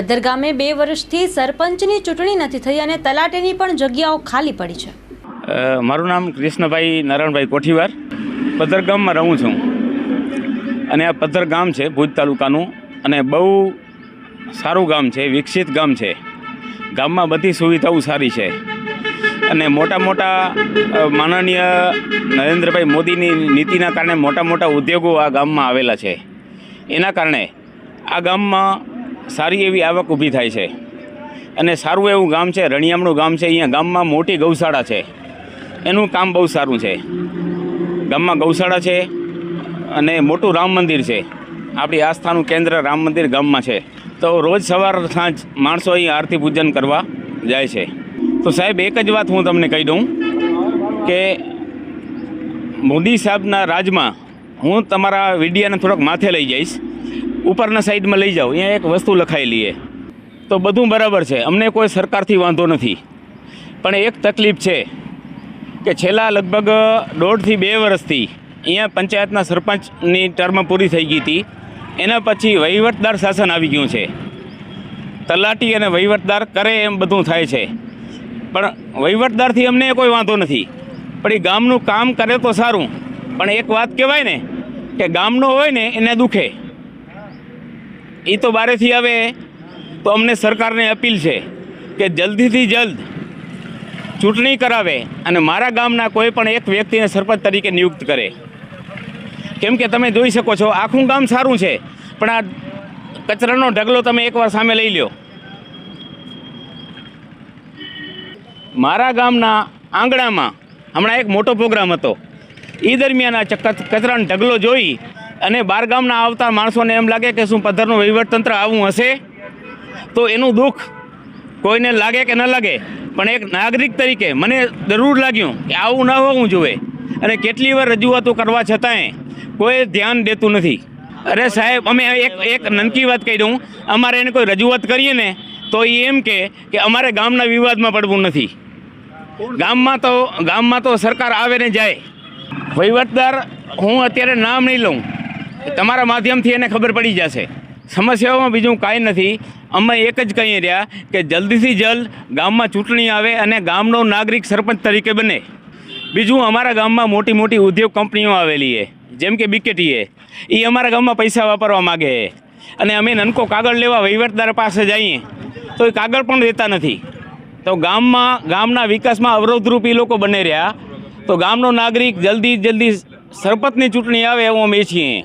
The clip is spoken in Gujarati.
પદ્ધર ગામે બે વર્ષથી સરપંચની ચૂંટણી નથી થઈ અને તલાટીની પણ જગ્યાઓ ખાલી પડી છે. મારું નામ કૃષ્ણભાઈ નારાયણભાઈ કોઠીવાર. પદ્ધર ગામમાં રહું છું. અને આ પદ્ધર ગામ છે ભુજ તાલુકાનું. અને બહુ સારું ગામ છે, વિકસિત ગામ છે. ગામમાં બધી સુવિધાઓ સારી છે. અને મોટા મોટા માનનીય નરેન્દ્રભાઈ મોદીની નીતિના કારણે મોટા મોટા ઉદ્યોગો આ ગામમાં આવેલા છે. એના કારણે આ ગામમાં સારી એવી આવક ઊભી થાય છે. અને સારું એવું ગામ છે, રણિયામણું ગામ છે, અહીંયા ગામમાં મોટી ગૌશાળા છે. એનું કામ બહુ સારું છે. ગામમાં ગૌશાળા છે અને મોટું રામ મંદિર છે. આપણી આસ્થાનું કેન્દ્ર રામ મંદિર ગામમાં છે. તો રોજ સવાર સાંજ માણસો અહીં આરતી પૂજન કરવા જાય છે. તો સાહેબ, એક જ વાત હું તમને કહી દઉં કે મોદી સાહેબના રાજમાં હું તમારા વિડીયાને થોડોક માથે લઈ જઈશ. ઉપરના સાઈડમાં લઈ જાઓ, અહીંયા એક વસ્તુ લખાયેલી છે. તો બધું બરાબર છે, અમને કોઈ સરકારથી વાંધો નથી. પણ એક તકલીફ છે કે છેલ્લા લગભગ દોઢથી બે વર્ષથી અહીંયા પંચાયતના સરપંચની ટર્મ પૂરી થઈ ગઈ હતી. એના પછી વહીવટદાર શાસન આવી ગયું છે. તલાટી અને વહીવટદાર કરે એમ બધું થાય છે. પણ વહીવટદારથી અમને કોઈ વાંધો નથી. પણ એ ગામનું કામ કરે તો સારું. પણ એક વાત કહેવાય ને, કે ગામનો હોય ને, એને દુખે. એ તો બારેથી આવે. તો અમને સરકારને અપીલ છે કે જલ્દીથી જલ્દ ચૂંટણી કરાવે અને મારા ગામના કોઈ પણ એક વ્યક્તિને સરપંચ તરીકે નિયુક્ત કરે. કેમ કે તમે જોઈ શકો છો, આખું ગામ સારું છે, પણ આ કચરાનો ઢગલો તમે એકવાર સામે લઈ લ્યો. મારા ગામના આંગણામાં હમણાં એક મોટો પ્રોગ્રામ હતો. એ દરમિયાન આ કચરાનો ઢગલો જોઈ અને બાર ગામના આવતા માણસોને એમ લાગે કે શું પથ્થરનું વહીવટતંત્ર આવું હશે? તો એનું દુઃખ કોઈને લાગે કે ન લાગે, પણ એક નાગરિક તરીકે મને જરૂર લાગ્યું કે આવું ન હોવું જોઈએ. અને કેટલી વાર રજૂઆતો કરવા છતાંય કોઈ ધ્યાન દેતું નથી. અરે સાહેબ, અમે એક એક નનકી વાત કહી દઉં. અમારે એને કોઈ રજૂઆત કરીએ ને, તો એ એમ કે કે અમારે ગામના વિવાદમાં પડવું નથી. ગામમાં તો ગામમાં તો સરકાર આવે ને જાય. વહીવટદાર હું અત્યારે નામ નહીં લઉં. તમારા માધ્યમથી એને ખબર પડી જશે. સમસ્યાઓમાં બીજું કાંઈ નથી. અમે એક જ કહી રહ્યા કે જલ્દીથી જલ્દ ગામમાં ચૂંટણી આવે અને ગામનો નાગરિક સરપંચ તરીકે બને. બીજું, અમારા ગામમાં મોટી મોટી ઉદ્યોગ કંપનીઓ આવેલી છે. જેમ કે બીકેટીએ એ. અમારા ગામમાં પૈસા વાપરવા માગે છે. અને અમે નનકો કાગળ લેવા વહીવટદાર પાસે જઈએ, તો એ કાગળ પણ દેતા નથી. તો ગામમાં, ગામના વિકાસમાં અવરોધરૂપ એ લોકો બને રહ્યા. તો ગામનો નાગરિક જલ્દી જલ્દી સરપંચની ચૂંટણી આવે એવું અમે છીએ